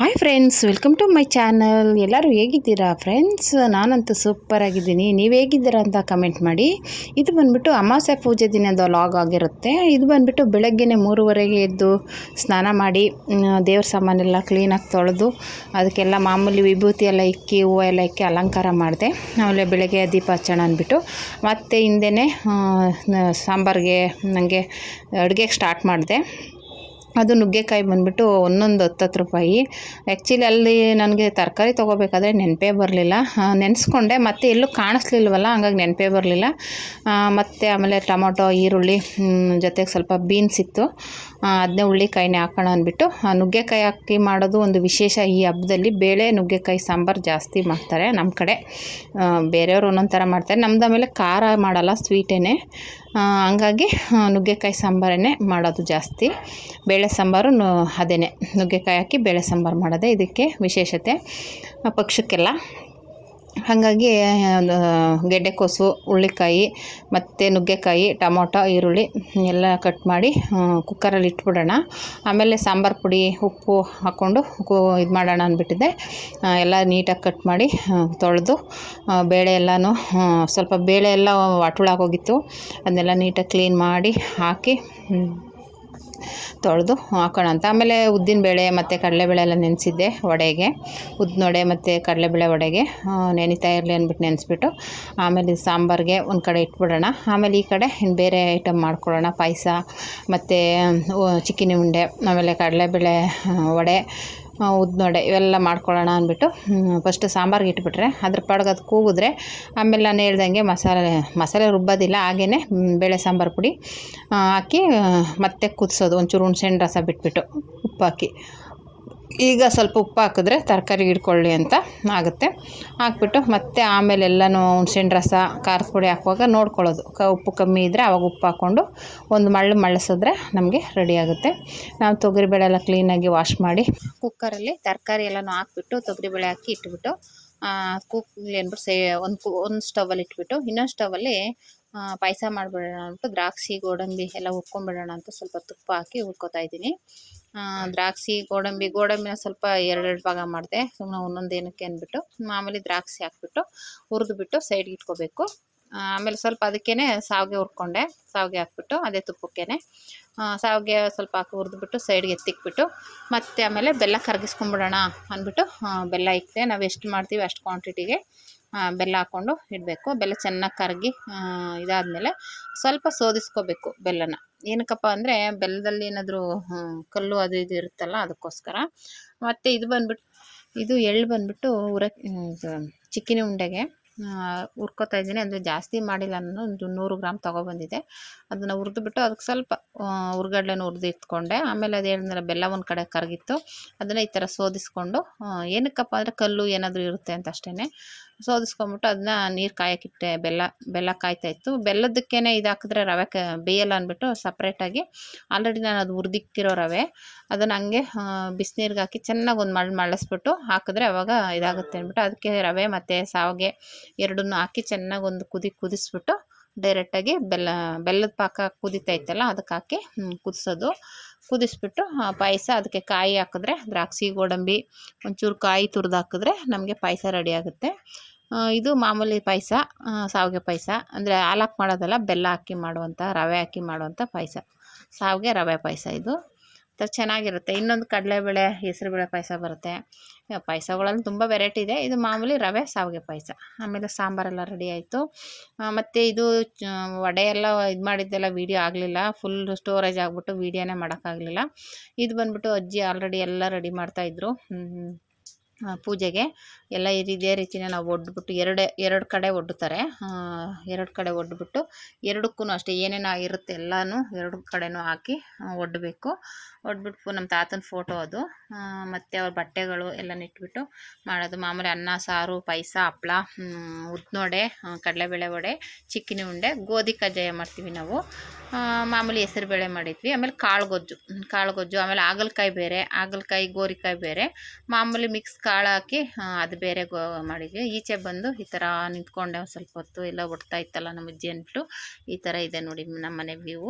Hi friends welcome to my channel ಎಲ್ಲರೂ ಹೇಗಿದ್ದೀರಾ friends ನಾನಂತೂ ಸೂಪರ್ ಆಗಿದ್ದೀನಿ. ನೀವು ಹೇಗಿದ್ದೀರಾ ಅಂತ ಕಮೆಂಟ್ ಮಾಡಿ. ಇದು ಬಂದುಬಿಟ್ಟು ಅಮಾವಾಸ್ಯೆ ಪೂಜೆ ದಿನದ ಲಾಗ್ ಆಗಿರುತ್ತೆ. ಇದು ಬಂದುಬಿಟ್ಟು ಬೆಳಗ್ಗೆನೆ ಮೂರುವರೆಗೆ ಎದ್ದು ಸ್ನಾನ ಮಾಡಿ ದೇವ್ರ ಸಾಮಾನೆಲ್ಲ ಕ್ಲೀನಾಗಿ ತೊಳೆದು, ಅದಕ್ಕೆಲ್ಲ ಮಾಮೂಲಿ ವಿಭೂತಿ ಎಲ್ಲ ಇಕ್ಕಿ, ಹೂವು ಎಲ್ಲ ಇಕ್ಕಿ ಅಲಂಕಾರ ಮಾಡಿದೆ. ಆಮೇಲೆ ಬೆಳಗ್ಗೆ ದೀಪ ಹಚ್ಚೋಣ ಅಂದ್ಬಿಟ್ಟು, ಮತ್ತು ಹಿಂದೆ ಸಾಂಬಾರಿಗೆ ನನಗೆ ಅಡುಗೆಗೆ ಸ್ಟಾರ್ಟ್ ಮಾಡಿದೆ. ಅದು ನುಗ್ಗೆಕಾಯಿ ಬಂದುಬಿಟ್ಟು ಒಂದೊಂದು ಹತ್ತತ್ತು ರೂಪಾಯಿ. ಆ್ಯಕ್ಚುಲಿ ಅಲ್ಲಿ ನನಗೆ ತರಕಾರಿ ತೊಗೋಬೇಕಾದ್ರೆ ನೆನಪೇ ಬರಲಿಲ್ಲ. ನೆನೆಸ್ಕೊಂಡೆ, ಮತ್ತೆ ಎಲ್ಲೂ ಕಾಣಿಸ್ಲಿಲ್ವಲ್ಲ, ಹಂಗಾಗಿ ನೆನಪೇ ಬರಲಿಲ್ಲ. ಮತ್ತು ಆಮೇಲೆ ಟೊಮೊಟೊ, ಈರುಳ್ಳಿ ಜೊತೆಗೆ ಸ್ವಲ್ಪ ಬೀನ್ಸ್ ಇತ್ತು. ಅದನ್ನೇ ಹುಳ್ಳಿಕಾಯಿನೇ ಹಾಕೋಣ ಅಂದ್ಬಿಟ್ಟು ನುಗ್ಗೆಕಾಯಿ ಹಾಕಿ ಮಾಡೋದು ಒಂದು ವಿಶೇಷ ಈ ಹಬ್ಬದಲ್ಲಿ. ಬೇಳೆ, ನುಗ್ಗೆಕಾಯಿ, ಸಾಂಬಾರು ಜಾಸ್ತಿ ಮಾಡ್ತಾರೆ ನಮ್ಮ ಕಡೆ. ಬೇರೆಯವರು ಒಂದೊಂದು ಥರ ಮಾಡ್ತಾರೆ. ನಮ್ದು ಆಮೇಲೆ ಖಾರ ಮಾಡಲ್ಲ ಸ್ವೀಟೇ ಹಂಗಾಗಿ ನುಗ್ಗೆಕಾಯಿ ಸಾಂಬಾರೇ ಮಾಡೋದು ಜಾಸ್ತಿ. ಬೇಳೆ, ಸಾಂಬಾರು ಅದೇನೆ. ನುಗ್ಗೆಕಾಯಿ ಹಾಕಿ ಬೇಳೆ, ಸಾಂಬಾರು ಮಾಡೋದೇ ಇದಕ್ಕೆ ವಿಶೇಷತೆ. ಪಕ್ಷಕ್ಕೆಲ್ಲ. ಹಾಗಾಗಿ ಗೆಡ್ಡೆಕೋಸು ಹುಳ್ಳಿಕಾಯಿ ಮತ್ತು ನುಗ್ಗೆಕಾಯಿ, ಟೊಮೊಟೊ, ಈರುಳ್ಳಿ ಎಲ್ಲ ಕಟ್ ಮಾಡಿ ಕುಕ್ಕರಲ್ಲಿ ಇಟ್ಬಿಡೋಣ. ಆಮೇಲೆ ಸಾಂಬಾರು ಪುಡಿ, ಉಪ್ಪು ಹಾಕ್ಕೊಂಡು ಇದು ಮಾಡೋಣ ಅಂದ್ಬಿಟ್ಟಿದ್ದೆ. ಎಲ್ಲ ನೀಟಾಗಿ ಕಟ್ ಮಾಡಿ ತೊಳೆದು ಬೇಳೆ ಎಲ್ಲನೂ ಸ್ವಲ್ಪ ಬೇಳೆ ಎಲ್ಲ ವಾಟುಳಾಗೋಗಿತ್ತು. ಅದನ್ನೆಲ್ಲ ನೀಟಾಗಿ ಕ್ಲೀನ್ ಮಾಡಿ ಹಾಕಿ ತೊಳೆದು ಹಾಕೋಣ ಅಂತ. ಆಮೇಲೆ ಉದ್ದಿನ ಬೇಳೆ ಮತ್ತು ಕಡಲೆಬೇಳೆ ಎಲ್ಲ ನೆನೆಸಿದ್ದೆ ವಡೆಗೆ. ಉದ್ದಿನವಡೆ ಮತ್ತು ಕಡಲೆಬೇಳೆ ವಡೆಗೆ. ನೆನಿತಾ ಇರಲಿ ಅಂದ್ಬಿಟ್ಟು ನೆನೆಸ್ಬಿಟ್ಟು, ಆಮೇಲೆ ಸಾಂಬಾರಿಗೆ ಒಂದು ಕಡೆ ಇಟ್ಬಿಡೋಣ. ಆಮೇಲೆ ಈ ಕಡೆ ಇನ್ನು ಬೇರೆ ಐಟಮ್ ಮಾಡ್ಕೊಳ್ಳೋಣ. ಪಾಯಸ ಮತ್ತು ಚಿಕ್ಕಿನಿ ಉಂಡೆ, ಆಮೇಲೆ ಕಡಲೆಬೇಳೆ ವಡೆ ಆ, ಉದ್ದಿನವಡೆ ಇವೆಲ್ಲ ಮಾಡ್ಕೊಳ್ಳೋಣ ಅಂದ್ಬಿಟ್ಟು ಫಸ್ಟ್ ಸಾಂಬಾರ್ಗೆ ಇಟ್ಬಿಟ್ರೆ ಅದ್ರ ಪಾಡ್ಗೆ ಅದು ಕೂಗಿದ್ರೆ ಆಮೇಲೆ ನಾನು ಹೇಳ್ದಂಗೆ ಮಸಾಲೆ ಮಸಾಲೆ ರುಬ್ಬೋದಿಲ್ಲ ಹಾಗೇ ಬೇಳೆ ಸಾಂಬಾರು ಪುಡಿ ಹಾಕಿ ಮತ್ತೆ ಕುದಿಸೋದು ಒಂಚೂರು ಹುಣ್ಸೆಹಣ್ಣು ರಸ ಬಿಟ್ಬಿಟ್ಟು ಉಪ್ಪು ಹಾಕಿ. ಈಗ ಸ್ವಲ್ಪ ಉಪ್ಪು ಹಾಕಿದ್ರೆ ತರಕಾರಿ ಹಿಡ್ಕೊಳ್ಳಿ ಅಂತ ಆಗುತ್ತೆ. ಹಾಕ್ಬಿಟ್ಟು ಮತ್ತೆ ಆಮೇಲೆ ಎಲ್ಲನೂ ಹುಣ್ಸೆಹಣ್ಣು ರಸ, ಖಾರದ ಪುಡಿ ಹಾಕುವಾಗ ನೋಡ್ಕೊಳ್ಳೋದು. ಕ ಉಪ್ಪು ಕಮ್ಮಿ ಇದ್ದರೆ ಆವಾಗ ಉಪ್ಪು ಹಾಕ್ಕೊಂಡು ಒಂದು ಮಳ್ಳು ಮಳ್ಳಿಸಿದ್ರೆ ನಮಗೆ ರೆಡಿ ಆಗುತ್ತೆ. ನಾವು ತೊಗರಿಬೇಳೆ ಎಲ್ಲ ಕ್ಲೀನಾಗಿ ವಾಶ್ ಮಾಡಿ ಕುಕ್ಕರಲ್ಲಿ ತರಕಾರಿ ಎಲ್ಲನೂ ಹಾಕ್ಬಿಟ್ಟು ತೊಗರಿಬೇಳೆ ಹಾಕಿ ಇಟ್ಬಿಟ್ಟು ಕುಕ್ಲಿ ಅಂದ್ಬಿಟ್ಟು ಸೇ, ಒಂದು ಕು, ಒಂದು ಸ್ಟವಲ್ಲಿ ಇಟ್ಬಿಟ್ಟು, ಇನ್ನೊಂದು ಸ್ಟವಲ್ಲಿ ಪಾಯಸ ಮಾಡಿಬಿಡೋಣ ಅಂದ್ಬಿಟ್ಟು ದ್ರಾಕ್ಷಿ, ಗೋಡಂಬಿ ಎಲ್ಲ ಹುರ್ಕೊಂಬಿಡೋಣ ಅಂತ ಸ್ವಲ್ಪ ತುಪ್ಪ ಹಾಕಿ ಹುರ್ಕೋತಾ ಇದ್ದೀನಿ. ದ್ರಾಕ್ಷಿ, ಗೋಡಂಬಿ, ಗೋಡಂಬಿನ ಸ್ವಲ್ಪ ಎರಡೆರಡು ಭಾಗ ಮಾಡಿದೆ. ಸುಮ್ಮನೆ ಒಂದೊಂದು ಏನಕ್ಕೆ ಅಂದ್ಬಿಟ್ಟು, ಮಾಮೂಲಿ ದ್ರಾಕ್ಷಿ ಹಾಕ್ಬಿಟ್ಟು, ಹುರಿದ್ಬಿಟ್ಟು ಸೈಡ್ಗೆ ಇಟ್ಕೋಬೇಕು. ಆಮೇಲೆ ಸ್ವಲ್ಪ ಅದಕ್ಕೇ ಸಾವಿಗೆ ಹುರ್ಕೊಂಡೆ, ಸಾವಿಗೆ ಹಾಕ್ಬಿಟ್ಟು ಅದೇ ತುಪ್ಪಕ್ಕೇ ಸಾವಿಗೆ ಸ್ವಲ್ಪ ಹಾಕಿ ಹುರಿದ್ಬಿಟ್ಟು ಸೈಡ್ಗೆ ಎತ್ತಿಕ್ಬಿಟ್ಟು ಮತ್ತು ಆಮೇಲೆ ಬೆಲ್ಲ ಕರಗಿಸ್ಕೊಂಬಿಡೋಣ ಅಂದ್ಬಿಟ್ಟು ಬೆಲ್ಲ ಇಕ್ತೆ ನಾವು ಎಷ್ಟು ಮಾಡ್ತೀವಿ ಅಷ್ಟು ಕ್ವಾಂಟಿಟಿಗೆ ಬೆಲ್ಲ ಹಾಕ್ಕೊಂಡು ಇಡಬೇಕು. ಬೆಲ್ಲ ಚೆನ್ನಾಗಿ ಕರಗಿ ಇದಾದಮೇಲೆ ಸ್ವಲ್ಪ ಸೋದಿಸ್ಕೋಬೇಕು ಬೆಲ್ಲನ. ಏನಕ್ಕಪ್ಪ ಅಂದರೆ ಬೆಲ್ಲದಲ್ಲಿ ಏನಾದರೂ ಕಲ್ಲು ಅದು ಇದು ಇರುತ್ತಲ್ಲ ಅದಕ್ಕೋಸ್ಕರ. ಮತ್ತು ಇದು ಬಂದ್ಬಿಟ್ಟು ಇದು ಎಳ್ಳು ಬಂದ್ಬಿಟ್ಟು ಉರ ಚಿಕ್ಕಿನ ಚಿಕ್ಕಿನಿ ಉಂಡೆಗೆ ಹುರ್ಕೋತಾ ಇದ್ದೀನಿ. ಅಂದರೆ ಜಾಸ್ತಿ ಮಾಡಿಲ್ಲ ನಾನು. ಒಂದು ನೂರು ಗ್ರಾಮ್ ತೊಗೊಬಂದಿದ್ದೆ ಅದನ್ನು ಹುರಿದ್ಬಿಟ್ಟು ಅದಕ್ಕೆ ಸ್ವಲ್ಪ ಹುರ್ಗಡ್ಲೆನ ಹುರಿದು ಇಟ್ಕೊಂಡೆ. ಆಮೇಲೆ ಅದು ಹೇಳಿದ್ರೆ ಬೆಲ್ಲ ಒಂದು ಕಡೆ ಕರಗಿತ್ತು ಅದನ್ನು ಈ ಥರ ಸೋದಿಸ್ಕೊಂಡು ಆ, ಏನಕ್ಕಪ್ಪ ಅಂದರೆ ಕಲ್ಲು ಏನಾದರೂ ಇರುತ್ತೆ ಅಂತ ಅಷ್ಟೇ ಸೋದಿಸ್ಕೊಂಬಿಟ್ಟು ಅದನ್ನ ನೀರು ಕಾಯಕ್ಕಿಟ್ಟೆ, ಬೆಲ್ಲ ಬೆಲ್ಲ ಕಾಯ್ತಾ ಇತ್ತು. ಇದು ಹಾಕಿದ್ರೆ ರವೆ ಕ, ಬೇಯಲ್ಲ ಅಂದ್ಬಿಟ್ಟು ಸಪ್ರೇಟಾಗಿ ಆಲ್ರೆಡಿ ನಾನು ಅದು ಹುರಿದಿಕ್ಕಿರೋ ರವೆ, ಅದನ್ನು ಹಂಗೆ ಬಿಸಿನೀರಿಗೆ ಹಾಕಿ ಚೆನ್ನಾಗಿ ಒಂದು ಮಳ್ ಮಳ್ಳಿಸ್ಬಿಟ್ಟು ಹಾಕಿದ್ರೆ ಅವಾಗ ಇದಾಗುತ್ತೆ ಅಂದ್ಬಿಟ್ಟು ಅದಕ್ಕೆ ರವೆ ಮತ್ತು ಸಾವಿಗೆ ಎರಡನ್ನೂ ಹಾಕಿ ಚೆನ್ನಾಗಿ ಒಂದು ಕುದಿ, ಕುದಿಸ್ಬಿಟ್ಟು ಡೈರೆಕ್ಟಾಗಿ ಬೆಲ್ಲ, ಬೆಲ್ಲದ ಪಾಕ ಕುದಿತಾ ಇತ್ತಲ್ಲ ಅದಕ್ಕೆ ಹಾಕಿ ಕುದಿಸೋದು. ಕುದಿಸ್ಬಿಟ್ಟು ಪಾಯಸ ಅದಕ್ಕೆ ಕಾಯಿ ಹಾಕಿದ್ರೆ, ದ್ರಾಕ್ಷಿ, ಗೋಡಂಬಿ, ಒಂಚೂರು ಕಾಯಿ ತುರಿದು ಹಾಕಿದ್ರೆ ನಮಗೆ ಪಾಯಸ ರೆಡಿ ಆಗುತ್ತೆ. ಇದು ಮಾಮೂಲಿ ಪಾಯಸ ಸಾವಿಗೆ ಪಾಯಸ. ಅಂದರೆ ಹಾಲಾಕಿ ಮಾಡೋದಲ್ಲ, ಬೆಲ್ಲ ಹಾಕಿ ಮಾಡುವಂಥ ರವೆ ಹಾಕಿ ಮಾಡುವಂಥ ಪಾಯಸ. ಸಾವಿಗೆ ರವೆ ಪಾಯಸ ಇದು. ಒಂಥರ ಚೆನ್ನಾಗಿರುತ್ತೆ. ಇನ್ನೊಂದು ಕಡಲೆಬೇಳೆ, ಹೆಸರುಬೇಳೆ ಪಾಯಸ ಬರುತ್ತೆ. ಪಾಯಸಗಳಲ್ಲಿ ತುಂಬ ವೆರೈಟಿ ಇದೆ. ಇದು ಮಾಮೂಲಿ ರವೆ ಶಾವಿಗೆ ಪಾಯಸ. ಆಮೇಲೆ ಸಾಂಬಾರೆಲ್ಲ ರೆಡಿ ಆಯಿತು. ಮತ್ತು ಇದು ವಡೆ ಎಲ್ಲ ಇದು ಮಾಡಿದ್ದೆಲ್ಲ ವೀಡಿಯೋ ಆಗಲಿಲ್ಲ. ಫುಲ್ ಸ್ಟೋರೇಜ್ ಆಗಿಬಿಟ್ಟು ವೀಡಿಯೋನೇ ಮಾಡೋಕ್ಕಾಗಲಿಲ್ಲ. ಇದು ಬಂದ್ಬಿಟ್ಟು ಅಜ್ಜಿ ಆಲ್ರೆಡಿ ಎಲ್ಲ ರೆಡಿ ಮಾಡ್ತಾಯಿದ್ರು ಪೂಜೆಗೆ ಎಲ್ಲ ಇದ್- ರೀತಿನೇ ನಾವು ಒಡ್ಬಿಟ್ಟು ಎರಡೇ, ಎರಡು ಕಡೆ ಒಡ್ಡುತ್ತಾರೆ ಎರಡು ಕಡೆ ಒಡ್ಬಿಟ್ಟು ಎರಡಕ್ಕೂ ಅಷ್ಟೇ ಏನೇನು ಇರುತ್ತೆ ಎಲ್ಲನೂ ಎರಡು ಕಡೆನೂ ಹಾಕಿ ಒಡ್ಬೇಕು. ಒಡ್ಬಿಟ್ಟು ನಮ್ಮ ತಾತನ ಫೋಟೋ ಅದು. ಮತ್ತು ಅವ್ರ ಬಟ್ಟೆಗಳು ಎಲ್ಲ ಇಟ್ಬಿಟ್ಟು ಮಾಡೋದು. ಮಾಮೂಲಿ ಅನ್ನ, ಸಾರು, ಪಾಯಸ, ಹಪ್ಳ ಉದ್ನೋಡೆ ಕಡಲೆಬೇಳೆ ವಡೆ, ಚಿಕ್ಕಿನಿ ಉಂಡೆ ಗೋಧಿ ಕಜ್ಜಾಯ ಮಾಡ್ತೀವಿ ನಾವು. ಆ, ಹೆಸ್ರು ಬೇಳೆ ಮಾಡಿದ್ವಿ. ಆಮೇಲೆ ಕಾಳು ಗೊಜ್ಜು ಕಾಳು ಗೊಜ್ಜು ಆಮೇಲೆ ಹಾಗಲ್ಕಾಯಿ ಬೇರೆ ಹಾಗಲ್ಕಾಯಿ ಗೋರಿಕಾಯಿ ಬೇರೆ. ಮಾಮೂಲಿ ಮಿಕ್ಸ್ ಕಾಳು ಹಾಕಿ ಅದು ಬೇರೆ ಗೋ ಮಾಡಿದ್ವಿ. ಈಚೆ ಬಂದು ಈ ಥರ ನಿಂತ್ಕೊಂಡೆ ಒಂದು ಸ್ವಲ್ಪ ಹೊತ್ತು. ಎಲ್ಲ ಇತ್ತಲ್ಲ ನಮ್ಮ ಅಜ್ಜಿ ಅಂದ್ಬಿಟ್ಟು ಈ ಥರ ಇದೆ ನೋಡಿ ನಮ್ಮ ಮನೆ ವ್ಯೂ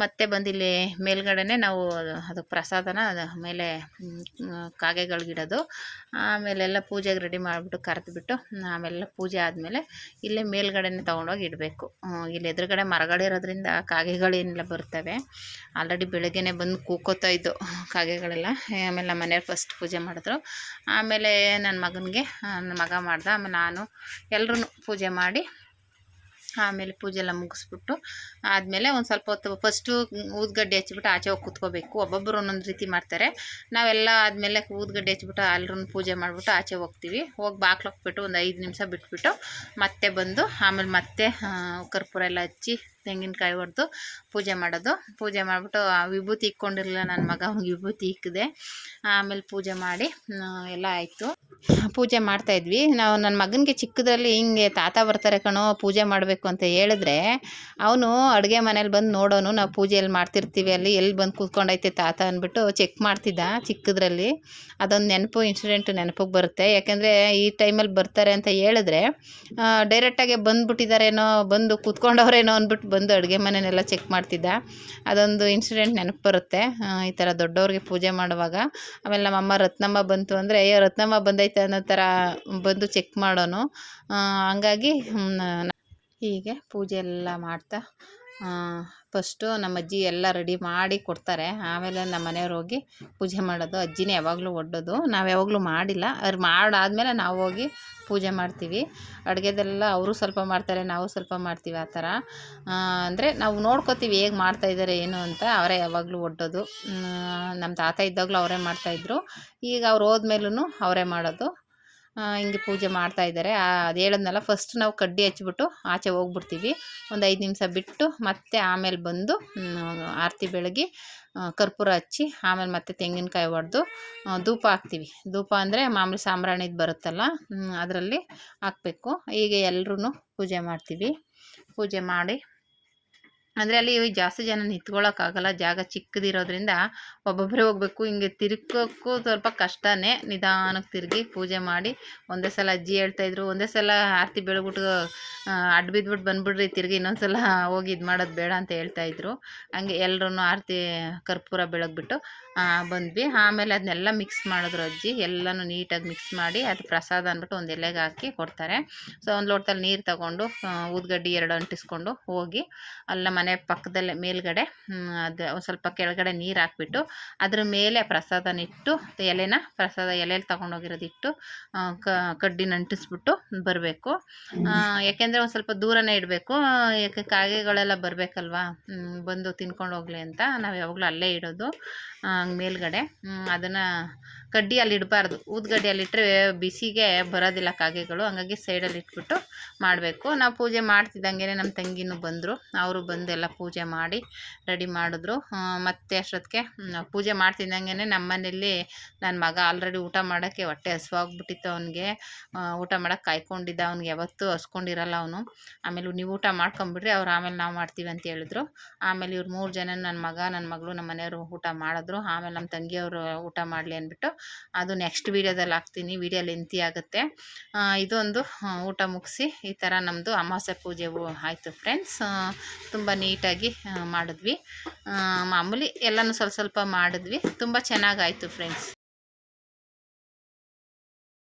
ಮತ್ತೆ ಬಂದಿಲ್ಲಿ ಮೇಲ್ಗಡೆನೆ ನಾವು ಅದು ಪ್ರಸಾದನ ಮೇಲೆ ಕಾಗೆಗಳಿಗಿಡೋದು. ಆಮೇಲೆಲ್ಲ ಪೂಜೆಗೆ ರೆಡಿ ಮಾಡಿಬಿಟ್ಟು ಕರೆದ್ಬಿಟ್ಟು, ಆಮೇಲೆಲ್ಲ ಪೂಜೆ ಆದಮೇಲೆ ಇಲ್ಲೇ ಮೇಲ್ಗಡೆನೆ ತೊಗೊಂಡೋಗಿ ಇಡಬೇಕು. ಇಲ್ಲಿ ಎದುರುಗಡೆ ಮರಗಳಿರೋದ್ರಿಂದ ಕಾಗೆಗಳೇನೆಲ್ಲ ಬರ್ತವೆ. ಆಲ್ರೆಡಿ ಬೆಳಗ್ಗೆನೆ ಬಂದು ಕೂಕೋತಾ ಇದ್ದು ಕಾಗೆಗಳೆಲ್ಲ. ಆಮೇಲೆ ನಮ್ಮ ಮನೆಯವ್ರು ಫಸ್ಟ್ ಪೂಜೆ ಮಾಡಿದ್ರು. ಆಮೇಲೆ ನನ್ನ ಮಗನಿಗೆ ನನ್ನ ಮಗ ಮಾಡ್ದೆ. ಆಮೇಲೆ ನಾನು ಎಲ್ಲರೂ ಪೂಜೆ ಮಾಡಿ ಆಮೇಲೆ ಪೂಜೆ ಎಲ್ಲ ಮುಗಿಸ್ಬಿಟ್ಟು ಆದಮೇಲೆ ಒಂದು ಸ್ವಲ್ಪ ಹೊತ್ತು ಫಸ್ಟು ಊದ್ಗಡ್ಡೆ ಹಚ್ಬಿಟ್ಟು ಆಚೆ ಹೋಗಿ ಕೂತ್ಕೋಬೇಕು. ಒಬ್ಬೊಬ್ಬರು ಒಂದೊಂದು ರೀತಿ ಮಾಡ್ತಾರೆ. ನಾವೆಲ್ಲ ಆದಮೇಲೆ ಊದ್ಗಡ್ಡೆ ಹಚ್ಬಿಟ್ಟು ಎಲ್ಲರೂ ಪೂಜೆ ಮಾಡಿಬಿಟ್ಟು ಆಚೆ ಹೋಗ್ತೀವಿ. ಹೋಗಿ ಬಾಕ್ಲು ಹಾಕ್ಬಿಟ್ಟು ಒಂದು ಐದು ನಿಮಿಷ ಬಿಟ್ಬಿಟ್ಟು ಮತ್ತೆ ಬಂದು ಆಮೇಲೆ ಮತ್ತೆ ಕರ್ಪೂರ ಎಲ್ಲ ಹಚ್ಚಿ ತೆಂಗಿನಕಾಯಿ ಹೊಡೆದು ಪೂಜೆ ಮಾಡೋದು. ಪೂಜೆ ಮಾಡಿಬಿಟ್ಟು ವಿಭೂತಿ ಇಕ್ಕೊಂಡಿರಲಿಲ್ಲ ನನ್ನ ಮಗ, ಅವ್ನಿಗೆ ವಿಭೂತಿ ಇಕ್ಕಿದೆ. ಆಮೇಲೆ ಪೂಜೆ ಮಾಡಿ ಎಲ್ಲ ಆಯಿತು. ಪೂಜೆ ಮಾಡ್ತಾ ಇದ್ವಿ. ನಾವು ನನ್ನ ಮಗನಿಗೆ ಚಿಕ್ಕದ್ರಲ್ಲಿ ಹಿಂಗೆ ತಾತ ಬರ್ತಾರೆ ಕಣೋ, ಪೂಜೆ ಮಾಡಬೇಕು ಅಂತ ಹೇಳಿದ್ರೆ ಅವನು ಅಡುಗೆ ಮನೇಲಿ ಬಂದು ನೋಡೋನು. ನಾವು ಪೂಜೆಯಲ್ಲಿ ಮಾಡ್ತಿರ್ತೀವಿ ಅಲ್ಲಿ, ಎಲ್ಲಿ ಬಂದು ಕೂತ್ಕೊಂಡೈತೆ ತಾತ ಅಂದ್ಬಿಟ್ಟು ಚೆಕ್ ಮಾಡ್ತಿದ್ದ ಚಿಕ್ಕದ್ರಲ್ಲಿ. ಅದೊಂದು ನೆನಪು ಇನ್ಸಿಡೆಂಟ್ ನೆನಪಿಗೆ ಬರುತ್ತೆ. ಯಾಕೆಂದರೆ ಈ ಟೈಮಲ್ಲಿ ಬರ್ತಾರೆ ಅಂತ ಹೇಳಿದ್ರೆ ಡೈರೆಕ್ಟಾಗೆ ಬಂದುಬಿಟ್ಟಿದ್ದಾರೇನೋ ಬಂದು ಕೂತ್ಕೊಂಡವ್ರೇನೋ ಅಂದ್ಬಿಟ್ಟು ಬಂದು ಅಡುಗೆ ಮನೆಯನ್ನೆಲ್ಲ ಚೆಕ್ ಮಾಡ್ತಿದ್ದ. ಅದೊಂದು ಇನ್ಸಿಡೆಂಟ್ ನೆನಪು ಬರುತ್ತೆ. ಈ ಥರ ದೊಡ್ಡವ್ರಿಗೆ ಪೂಜೆ ಮಾಡುವಾಗ. ಆಮೇಲೆ ನಮ್ಮಮ್ಮ ರತ್ನಮ್ಮ ಬಂತು ಅಂದರೆ ಅಯ್ಯೋ ರತ್ನಮ್ಮ ಬಂದೈತೆ ಅನ್ನೋ ಥರ ಬಂದು ಚೆಕ್ ಮಾಡೋನು. ಹಂಗಾಗಿ ಹೀಗೆ ಪೂಜೆ ಎಲ್ಲ ಮಾಡ್ತಾ ಫಸ್ಟು ನಮ್ಮ ಅಜ್ಜಿ ಎಲ್ಲ ರೆಡಿ ಮಾಡಿ ಕೊಡ್ತಾರೆ. ಆಮೇಲೆ ನಮ್ಮ ಮನೆಯವ್ರು ಹೋಗಿ ಪೂಜೆ ಮಾಡೋದು. ಅಜ್ಜಿನೇ ಯಾವಾಗಲೂ ಒಡ್ಡೋದು. ನಾವು ಯಾವಾಗಲೂ ಮಾಡಿಲ್ಲ. ಅವ್ರು ಮಾಡಾದ್ಮೇಲೆ ನಾವು ಹೋಗಿ ಪೂಜೆ ಮಾಡ್ತೀವಿ. ಅಡುಗೆದೆಲ್ಲ ಅವರು ಸ್ವಲ್ಪ ಮಾಡ್ತಾರೆ, ನಾವು ಸ್ವಲ್ಪ ಮಾಡ್ತೀವಿ ಆ ಥರ. ಅಂದರೆ ನಾವು ನೋಡ್ಕೋತೀವಿ ಹೇಗೆ ಮಾಡ್ತಾಯಿದ್ದಾರೆ ಏನು ಅಂತ. ಅವರೇ ಯಾವಾಗಲೂ ಒಡ್ಡೋದು. ನಮ್ಮ ತಾತ ಇದ್ದಾಗಲೂ ಅವರೇ ಮಾಡ್ತಾಯಿದ್ರು ಈಗ ಅವ್ರು ಹೋದ್ಮೇಲೂ ಅವರೇ ಮಾಡೋದು. ಹಿಂಗೆ ಪೂಜೆ ಮಾಡ್ತಾ ಇದ್ದಾರೆ. ಅದು ಹೇಳಿದ್ನಲ್ಲ ಫಸ್ಟ್ ನಾವು ಕಡ್ಡಿ ಹಚ್ಬಿಟ್ಟು ಆಚೆ ಹೋಗ್ಬಿಡ್ತೀವಿ. ಒಂದು ಐದು ನಿಮಿಷ ಬಿಟ್ಟು ಮತ್ತೆ ಆಮೇಲೆ ಬಂದು ಆರತಿ ಬೆಳಗ್ಗೆ ಕರ್ಪೂರ ಹಚ್ಚಿ, ಆಮೇಲೆ ಮತ್ತೆ ತೆಂಗಿನಕಾಯಿ ಹೊಡೆದು ಧೂಪ ಹಾಕ್ತೀವಿ. ಧೂಪ ಅಂದರೆ ಮಾಮೂಲಿ ಸಾಂಬ್ರಾಣಿದು ಬರುತ್ತಲ್ಲ ಅದರಲ್ಲಿ ಹಾಕಬೇಕು. ಹೀಗೆ ಎಲ್ಲರೂ ಪೂಜೆ ಮಾಡ್ತೀವಿ. ಪೂಜೆ ಮಾಡಿ ಅಂದರೆ ಅಲ್ಲಿ ಜಾಸ್ತಿ ಜನ ನಿಂತ್ಕೊಳ್ಳೋಕ್ಕಾಗಲ್ಲ ಜಾಗ ಚಿಕ್ಕದಿರೋದ್ರಿಂದ ಒಬ್ಬೊಬ್ಬರೇ ಹೋಗ್ಬೇಕು. ಹಿಂಗೆ ತಿರ್ಗೋಕ್ಕೂ ಸ್ವಲ್ಪ ಕಷ್ಟನೇ ನಿಧಾನಕ್ಕೆ ತಿರುಗಿ ಪೂಜೆ ಮಾಡಿ ಒಂದೇ ಸಲ ಅಜ್ಜಿ ಹೇಳ್ತಾಯಿದ್ರು ಒಂದೇ ಸಲ ಆರತಿ ಬೆಳಗ್ಬಿಟ್ಟು ಅಡ್ಡ ಬಿದ್ಬಿಟ್ಟು ಬಂದ್ಬಿಡ್ರಿ, ತಿರುಗಿ ಇನ್ನೊಂದು ಸಲ ಹೋಗಿ ಇದು ಮಾಡೋದು ಬೇಡ ಅಂತ ಹೇಳ್ತಾಯಿದ್ರು ಹಂಗೆ ಎಲ್ಲರೂ ಆರತಿ ಕರ್ಪೂರ ಬೆಳಗ್ಬಿಟ್ಟು ಬಂದ್ವಿ. ಆಮೇಲೆ ಅದನ್ನೆಲ್ಲ ಮಿಕ್ಸ್ ಮಾಡಿದ್ರು ಅಜ್ಜಿ. ಎಲ್ಲನೂ ನೀಟಾಗಿ ಮಿಕ್ಸ್ ಮಾಡಿ ಅದು ಪ್ರಸಾದ ಅಂದ್ಬಿಟ್ಟು ಒಂದು ಎಲೆಗೆ ಹಾಕಿ ಕೊಡ್ತಾರೆ. ಸೊ, ಒಂದು ಲೋಟದಲ್ಲಿ ನೀರು ತಗೊಂಡು ಊದ್ಗಡ್ಡಿ ಎರಡು ಅಂಟಿಸ್ಕೊಂಡು ಹೋಗಿ ಅಲ್ಲ ಮನೆ ಪಕ್ಕದಲ್ಲೇ ಮೇಲ್ಗಡೆ ಅದು ಒಂದು ಸ್ವಲ್ಪ ಕೆಳಗಡೆ ನೀರು ಹಾಕ್ಬಿಟ್ಟು ಅದ್ರ ಮೇಲೆ ಪ್ರಸಾದನಿಟ್ಟು ಎಲೆನ ಪ್ರಸಾದ ಎಲೆಯಲ್ಲಿ ತಗೊಂಡೋಗಿರೋದಿಟ್ಟು ಆ, ಕ ಕಡ್ಡಿನ ಅಂಟಿಸ್ಬಿಟ್ಟು ಬರಬೇಕು. ಯಾಕೆಂದರೆ ಒಂದು ಸ್ವಲ್ಪ ದೂರನೇ ಇಡಬೇಕು. ಯಾಕೆ ಕಾಗೆಗಳೆಲ್ಲ ಬರಬೇಕಲ್ವಾ? ಬಂದು ತಿನ್ಕೊಂಡು ಹೋಗ್ಲಿ ಅಂತ ನಾವು ಯಾವಾಗಲೂ ಅಲ್ಲೇ ಇಡೋದು. ಮೇಲ್ಗಡೆ. ಅದನ್ನು ಕಡ್ಡಿ ಅಲ್ಲಿ ಇಡಬಾರ್ದು ಊದ್ಗಡ್ಡಿ ಅಲ್ಲಿಟ್ಟರೆ ಬಿಸಿಗೆ ಬರೋದಿಲ್ಲ ಕಾಗೆಗಳು. ಹಂಗಾಗಿ ಸೈಡಲ್ಲಿ ಇಟ್ಬಿಟ್ಟು ಮಾಡಬೇಕು. ನಾವು ಪೂಜೆ ಮಾಡ್ತಿದ್ದಂಗೆ ನಮ್ಮ ತಂಗಿನೂ ಬಂದರು. ಅವರು ಬಂದು ಎಲ್ಲ ಪೂಜೆ ಮಾಡಿ ರೆಡಿ ಮಾಡಿದ್ರು. ಮತ್ತೆ ಅಷ್ಟೊತ್ತಿಗೆ ಪೂಜೆ ಮಾಡ್ತಿದ್ದಂಗೆ ನಮ್ಮ ಮನೇಲಿ ನನ್ನ ಮಗ ಆಲ್ರೆಡಿ ಊಟ ಮಾಡೋಕ್ಕೆ ಹೊಟ್ಟೆ ಹಸುವಾಗ್ಬಿಟ್ಟಿತ್ತು ಅವನಿಗೆ. ಊಟ ಮಾಡೋಕ್ಕೆ ಕಾಯ್ಕೊಂಡಿದ್ದ. ಅವ್ನಿಗೆ ಯಾವತ್ತೂ ಹಸ್ಕೊಂಡಿರಲ್ಲ ಅವನು. ಆಮೇಲೆ ನೀವು ಊಟ ಮಾಡ್ಕೊಂಬಿಡ್ರಿ. ಅವ್ರು ಆಮೇಲೆ ನಾವು ಮಾಡ್ತೀವಿ ಅಂತ ಹೇಳಿದ್ರು. ಆಮೇಲೆ ಇವ್ರು ಮೂರು ಜನ ನನ್ನ ಮಗ ನನ್ನ ಮಗಳು ನಮ್ಮ ಮನೆಯವರು ಊಟ ಮಾಡಿದ್ರು. ಆಮೇಲೆ ನಮ್ಮ ತಂಗಿಯವರು ಊಟ ಮಾಡಲಿ ಅಂದ್ಬಿಟ್ಟು ಅದು ನೆಕ್ಸ್ಟ್ ವೀಡಿಯೋದಲ್ಲಿ ಹಾಕ್ತೀನಿ. ವೀಡಿಯೋ ಲೆಂತಿ ಆಗುತ್ತೆ. ಇದೊಂದು ಊಟ ಮುಗಿಸಿ ಈ ಥರ ನಮ್ಮದು ಅಮಾವಾಸ್ಯೆ ಪೂಜೆ ಆಯಿತು ಫ್ರೆಂಡ್ಸ್ ತುಂಬ ನೀಟಾಗಿ ಮಾಡಿದ್ವಿ. ಮಾಮೂಲಿ ಎಲ್ಲನೂ ಸ್ವಲ್ಪ ಸ್ವಲ್ಪ ಮಾಡಿದ್ವಿ. ತುಂಬ ಚೆನ್ನಾಗಾಯಿತು ಫ್ರೆಂಡ್ಸ್